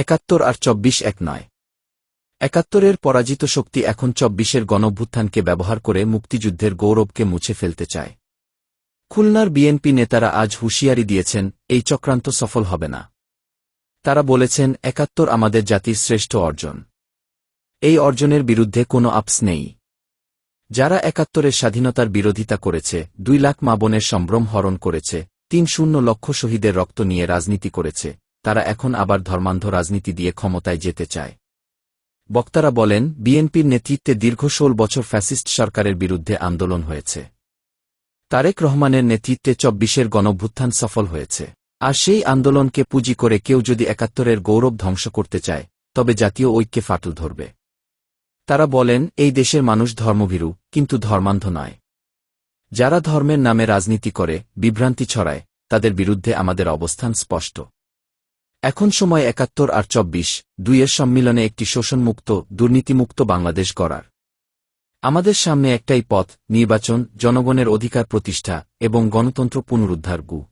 একাত্তর আর চব্বিশ এক নয়। একাত্তরের পরাজিত শক্তি এখন চব্বিশের গণভ্যুত্থানকে ব্যবহার করে মুক্তিযুদ্ধের গৌরবকে মুছে ফেলতে চায়। খুলনার বিএনপি নেতারা আজ হুঁশিয়ারি দিয়েছেন, এই চক্রান্ত সফল হবে না। তারা বলেছেন, একাত্তর আমাদের জাতির শ্রেষ্ঠ অর্জন। এই অর্জনের বিরুদ্ধে কোনো আপস নেই। যারা একাত্তরের স্বাধীনতার বিরোধিতা করেছে, দুই লাখ মাবনের সম্ভ্রম হরণ করেছে, তিন শূন্য লক্ষ শহীদের রক্ত নিয়ে রাজনীতি করেছে তারা এখন আবার ধর্মান্ধ রাজনীতি দিয়ে ক্ষমতায় যেতে চায়। বক্তারা বলেন, বিএনপির নেতৃত্বে দীর্ঘ ষোল বছর ফ্যাসিস্ট সরকারের বিরুদ্ধে আন্দোলন হয়েছে। তারেক রহমানের নেতৃত্বে চব্বিশের গণভ্যুত্থান সফল হয়েছে। আর সেই আন্দোলনকে পুঁজি করে কেউ যদি একাত্তরের গৌরব ধ্বংস করতে চায়, তবে জাতীয় ঐক্যে ফাটল ধরবে। তারা বলেন, এই দেশের মানুষ ধর্মভীরু, কিন্তু ধর্মান্ধ নয়। যারা ধর্মের নামে রাজনীতি করে, বিভ্রান্তি ছড়ায়, তাদের বিরুদ্ধে আমাদের অবস্থান স্পষ্ট। এখন সময় একাত্তর আর চব্বিশ, দুইয়ের সম্মিলনে একটি শোষণমুক্ত, দুর্নীতিমুক্ত বাংলাদেশ গড়ার। আমাদের সামনে একটাই পথ, নির্বাচন, জনগণের অধিকার প্রতিষ্ঠা এবং গণতন্ত্র পুনরুদ্ধার গু।